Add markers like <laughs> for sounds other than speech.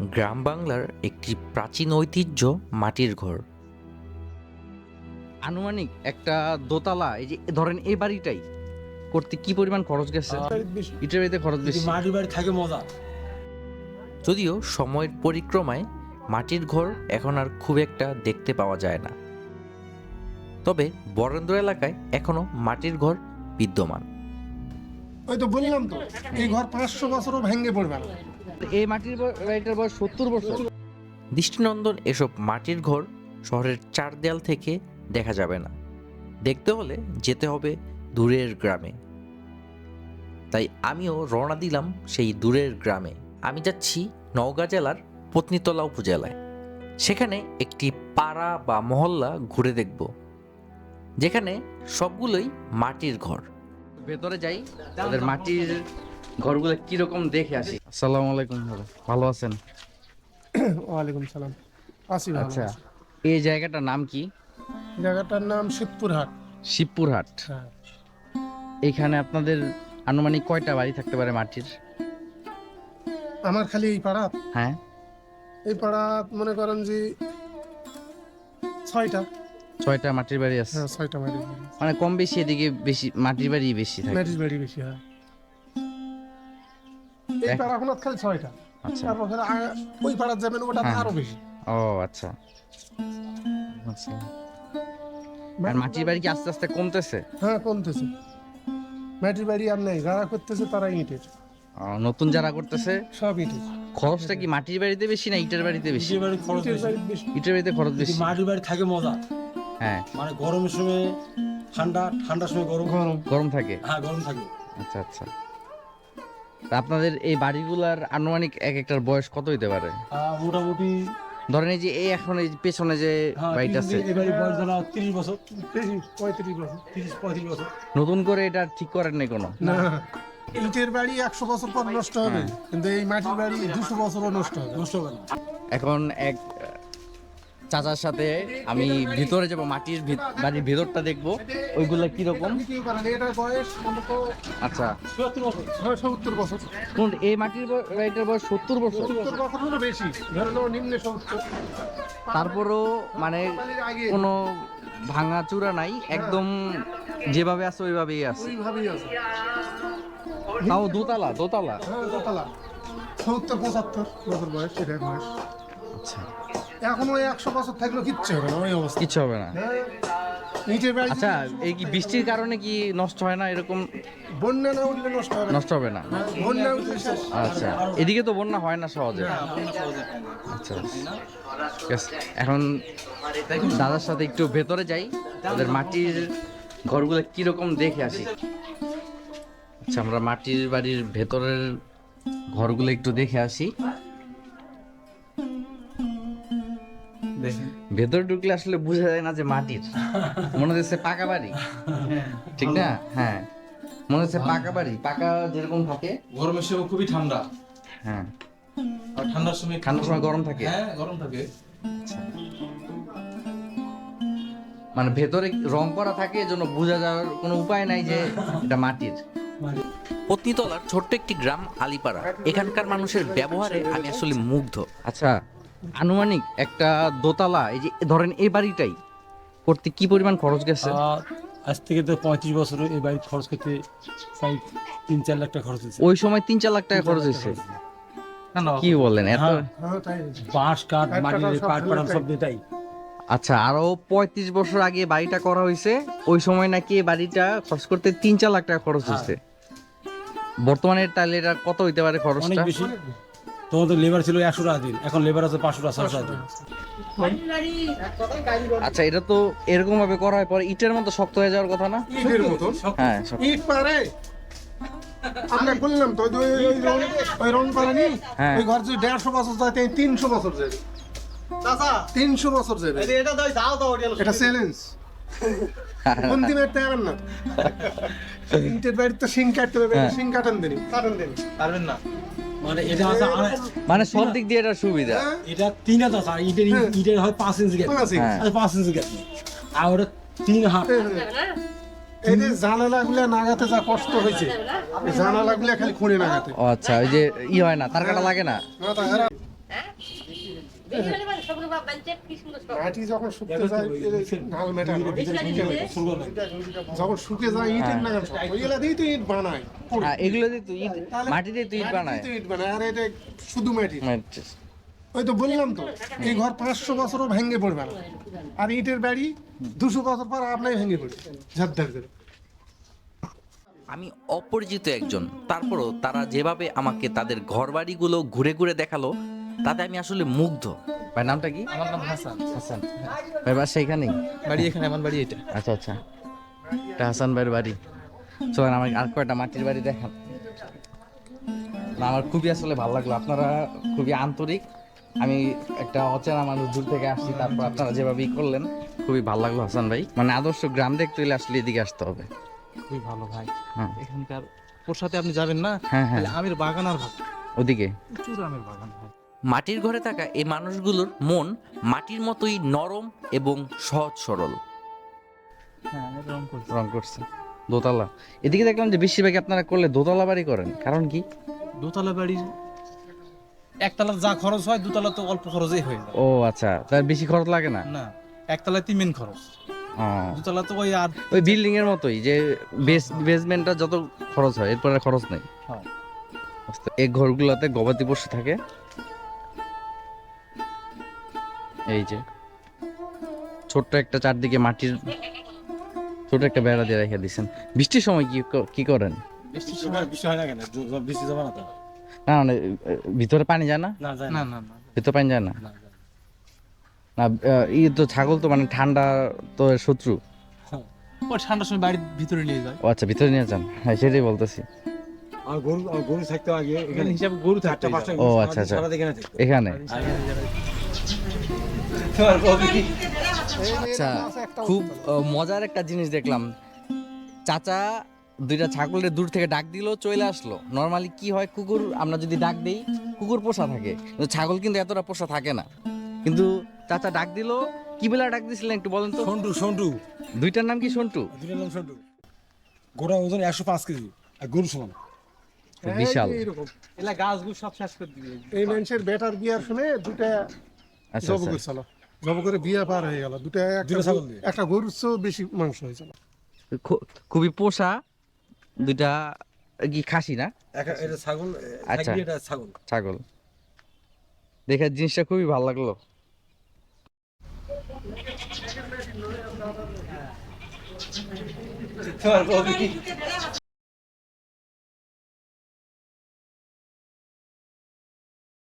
গ্রাম বাংলার একটি প্রাচীন ঐতিহ্য মাটির ঘর। আনুমানিক একটা দোতলা এই যে ধরেন এই বাড়িটাই করতে কি পরিমাণ খরচ গেছে? ইটের বাড়িতে খরচ বেশি। মাটির বাড়ি থাকে মজা। যদিও সময়ের পরিক্রমায় মাটির ঘর এখন আর খুব একটা দেখতে পাওয়া যায় না। তবে বরেন্দ্র এলাকায় এখনও মাটির ঘর বিদ্যমান। ওই তো বললাম তো এই ঘর পাঁচশো বছরও ভেঙে পড়বে না। এই মাটির বাড়িটার বয়স সত্তর বছর। দৃষ্টিনন্দন এসব মাটির ঘর শহরের চার দেয়াল থেকে দেখা যাবে না। দেখতে হলে যেতে হবে দূরের গ্রামে। তাই আমিও রওনা দিলাম সেই দূরের গ্রামে। আমি যাচ্ছি নওগাঁ জেলার পত্নীতলা উপজেলায়। সেখানে একটি পাড়া বা মহল্লা ঘুরে দেখব যেখানে সবগুলোই মাটির ঘর। ভেতরে যাই তাদের মাটির ঘরগুলো কীরকম দেখে আসি? আসসালামু আলাইকুম ভালো আছেন? ওয়ালাইকুম সালাম। আসি ভালো আচ্ছা। এই জায়গাটার নাম কি? জায়গাটার নাম শিবপুরহাট। শিবপুরহাট। হ্যাঁ। এখানে আপনাদের আনুমানিক কয়টা বাড়ি থাকতে পারে মাটির? আমার খালি এই পাড়া। হ্যাঁ। এই পাড়া মনে করেন যে ছয়টা। ছয়টা মাটির বাড়ি আছে? হ্যাঁ ছয়টা মাটির বাড়ি মানে কম বেশি এদিকে বেশি মাটির বাড়ি বেশি থাকে। মাটির বাড়ি বেশি হয়। এই এখন খালি ছয়টা। আচ্ছা। তারপর ওই পাড়ার যাবেন ওটা হ্যাঁ। আরও বেশি। ও আচ্ছা। আচ্ছা। আর মাটির বাড়ি কি আস্তে আস্তে কমতেছে? হ্যাঁ কমতেছে। মাটির বাড়ি আর নেই যারা করতেছে তারা ইটের। নতুন যারা করতেছে? সব ইটের। খরচটা কি মাটির বাড়িতে বেশি না ইটের বাড়িতে বেশি? ইটের বাড়ি খরচ ইটের বেশি। ইটের বাড়িতে খরচ বেশি। মাটির বাড়ি থাকে মজা। হ্যাঁ। মানে গরমের সময় ঠান্ডা ঠান্ডার সময় গরম। গরম। গরম থাকে? হ্যাঁ গরম থাকে। আচ্ছা আচ্ছা। আপনাদের এই বাড়িগুলার আনুমানিক এক একটার বয়স কত হইতে পারে? মোটামুটি ধরেন এই যে এই এখন এই পেছনে যে হ্যাঁ বাড়িটা আছে। বয়স ধরো তিরিশ বছর বেশি পঁয়ত্রিশ বছর তিরিশ পঁয়ত্রিশ বছর। নতুন করে এটা ঠিক করেন নাই কোনো? না। ইটের বাড়ি একশো বছর পর নষ্ট হবে হ্যাঁ। কিন্তু এই মাটির বাড়ি দুশো বছরও নষ্ট হবে নষ্ট হবে এখন এক চাচার সাথে আমি ভিতরে যাব মাটির বাড়ির ভেতরটা দেখব। ওইগুলা কীরকম? এটার আচ্ছা। সত্তর বছর কোন এই মাটির বাড়িটার বয়স সত্তর বছর? বছর বেশি নিম্নে তারপরও মানে কোনো ভাঙা চূড়া নাই একদম যেভাবে আছে ওইভাবেই আছে। তাও দোতলা দোতলা? হ্যাঁ দোতলা। সত্তর পঁচাত্তর বছর বয়স এটার বয়স। আচ্ছা। এখন ওই একশো বছর থাকলেও কিচ্ছু হবে না ওই অবস্থা। কিচ্ছু হবে না। হ্যাঁ, বাড়ি আচ্ছা এই কি বৃষ্টির কারণে কি নষ্ট হয় না এরকম? বন্যা না উঠলে নষ্ট হবে না। নষ্ট হবে না। বন্যা উঠলে শেষ। আচ্ছা এদিকে তো বন্যা হয় না সহজে। আচ্ছা এখন দাদার সাথে একটু ভেতরে যাই তাদের মাটির ঘরগুলো কীরকম দেখে আসি। আচ্ছা আমরা মাটির বাড়ির ভেতরের ঘরগুলো একটু দেখে আসি। ভেতরে ঢুকলে আসলে বোঝা যায় না যে মাটির। মনে হচ্ছে পাকা বাড়ি। ঠিক না? হ্যাঁ। মনে হচ্ছে পাকা বাড়ি। পাকা যেরকম থাকে। গরমের সময় খুবই ঠান্ডা। হ্যাঁ। আর ঠান্ডার সময় ঠান্ডার সময় গরম থাকে? হ্যাঁ গরম থাকে। মানে ভেতরে রং করা থাকে এজন্য বোঝা যাওয়ার কোনো উপায় নাই যে এটা মাটির। পত্নীতলার ছোট্ট একটি গ্রাম আলিপাড়া। এখানকার মানুষের ব্যবহারে আমি আসলে মুগ্ধ। আচ্ছা। আনুমানিক একটা দোতলা এই যে ধরেন এই বাড়িটাই করতে কি পরিমাণ খরচ গেছে? আজ থেকে তো পঁয়ত্রিশ বছর এই বাড়ি খরচ করতে প্রায় তিন চার লাখ টাকা খরচ হয়েছে। ওই সময় তিন চার লাখ টাকা খরচ হয়েছে? কি বলেন এত হ্যাঁ। হ্যাঁ তাই বাঁশ কাঠ কাঠ মাটির সব। এটাই আচ্ছা আরও পঁয়ত্রিশ বছর আগে বাড়িটা করা হয়েছে ওই সময় নাকি এই বাড়িটা খরচ করতে তিন চার লাখ টাকা খরচ হয়েছে? বর্তমানে তাহলে এটা কত হইতে পারে অনেক খরচটা বেশি তখন তো লেবার ছিল একশো টাকা দিন এখন লেবার আছে পাঁচশো টাকা ছশো টাকা দিন। আচ্ছা এটা তো এরকম ভাবে করা হয় পরে ইটের মতো শক্ত হয়ে যাওয়ার কথা না? ইটের হ্যাঁ ইট পারে। আমরা বললাম তো ওই ওই- ওই রং ওই রং পারে নি হ্যাঁ। ওই ঘর যদি দেড়শো বছর যায় তাই তিনশো বছর যাবে তিনশো বছর যাবে এটা চ্যালেঞ্জ। কোন দিন একটা যাবেন না। <laughs> ইটের বাড়ির তো শিং কাটতে হবে। শিং কাটেন কাটেন দিন। পারবেন না। মানে এটা আছে মানে সব দিক দিয়ে এটা সুবিধা। হ্যাঁ। এটা তিন হাত আছে আর ইটের হ্যাঁ। ইটের হয় পাঁচ ইঞ্চি গেছে পাঁচ ইঞ্চি। হ্যাঁ। আচ্ছা পাঁচ ইঞ্চি গেছে আর ওটা তিন হাত। এই যে নাগাতে যা কষ্ট হয়েছে এই জানালা গুলা খালি খুঁড়ে নাগাতে। আচ্ছা ওই যে ই হয় না তার কাটা লাগে না? মাটি যখন শুকতে যায় ঢাল মেটা যখন শুকে যায় ইটের নাগাল তো। ইট বানায় হ্যাঁ এগুলো দিয়ে তো ইট মাটি দিয়ে তো ইট বানায়। ইট বানায়। আর এটা শুধু মাটি। মাটি। ওই তো বললাম তো এই ঘর পাঁচশো বছরও ভেঙে পড়বে না। আর ইটের বাড়ি দুশো বছর পর আপনাই ভেঙে পড়বে করে। আমি অপরিচিত একজন। তারপরও তারা যেভাবে আমাকে তাদের ঘরবাড়িগুলো ঘুরে ঘুরে দেখাল তাতে আমি আসলে মুগ্ধ। ভাই নামটা কি? আমার নাম হাসান। হাসান। ভাই বাসা এখানেই বাড়ি এখানে আমার বাড়ি এটা। আচ্ছা আচ্ছা। এটা হাসান ভাইয়ের বাড়ি। চলেন আমার আর কয়টা মাটির বাড়ি দেখান। না আমার খুবই আসলে ভালো লাগল। আপনারা খুবই আন্তরিক। আমি একটা অচেনা মানুষ দূর থেকে আসছি তারপর আপনারা যেভাবে ই করলেন খুবই ভালো লাগল হাসান ভাই। মানে আদর্শ গ্রাম দেখতে হলে আসলে এদিকে আসতে হবে। খুবই ভালো ভাই। হ্যাঁ। এখানকার ওর সাথে আপনি যাবেন না? হ্যাঁ হ্যাঁ। আমের বাগান আর ভাব ওদিকে? প্রচুর আমের বাগান ভাই মাটির ঘরে থাকা এই মানুষগুলোর মন মাটির মতোই নরম এবং সহজ সরল। হ্যাঁ রং করছে। দোতলা। এদিকে দেখলাম যে বেশিরভাগ আপনারা করলে দোতলা বাড়ি করেন। কারণ কি? দোতলা বাড়ির একতলা যা খরচ হয় দুতলা তো অল্প খরচেই হয়ে যায়। ও আচ্ছা। তার বেশি খরচ লাগে না? না একতলাতে মেন খরচ। দুতলা তো ওই আর ওই বিল্ডিং এর মতোই যে বেস বেসমেন্টটা যত খরচ হয় এরপর আর খরচ নেই। হ্যাঁ। বুঝতে- এই ঘরগুলোতে গবাদি পশু থাকে? এই যে। ছোট্ট একটা চারদিকে মাটির ছোট একটা বেড়া দিয়ে রেখে দিচ্ছেন বৃষ্টির সময় কি কি করেন? বৃষ্টির সময় বৃষ্টি হয় না কেন? বৃষ্টি যাবে না তো। না মানে ভিতরে পানি যায় না? না না। ভিতরে পানি যায় না? না ই তো ছাগল তো মানে ঠান্ডা তো শত্রু। ওই ঠান্ডার সময় বাড়ির ভিতরে নিয়ে যায়। ও আচ্ছা ভিতরে নিয়ে যান। হ্যাঁ সেটাই বলতেছি। আর গরু আর গরু থাকতে আগে এখানে এখানে হিসাবে গরু থাকতে ও আচ্ছা আচ্ছা। এখানে আচ্ছা খুব মজার একটা জিনিস দেখলাম। চাচা দুইটা ছাগলের দূর থেকে ডাক দিল চলে আসলো। নর্মালি কি হয় কুকুর আমরা যদি ডাক দেই কুকুর পোষা থাকে। ছাগল কিন্তু এতটা পোষা থাকে না। কিন্তু চাচা ডাক দিল কি বেলা ডাক দিছিলেন একটু বলেন তো? সন্টু সন্টু। দুইটার নাম কি সন্টু? দুটোর নাম সন্টু। গোড়া ওজন একশো পাঁচ কেজি আর গরু সমান। বিশাল। এলা গাছগুলো সব শেষ করে দিবে এই মানুষের বেটার বিয়ার শুনে দুটা আচ্ছা জব করে বিয়ে পার হয়ে গেল। দুটো। একটা গরুর চেয়েও বেশি মাংস হয়েছিল খুবই পোষা দুইটা কি খাসি না? এটা ছাগল আচ্ছা। এটা ছাগল। ছাগল। দেখে জিনিসটা খুবই ভালো লাগল। তোমার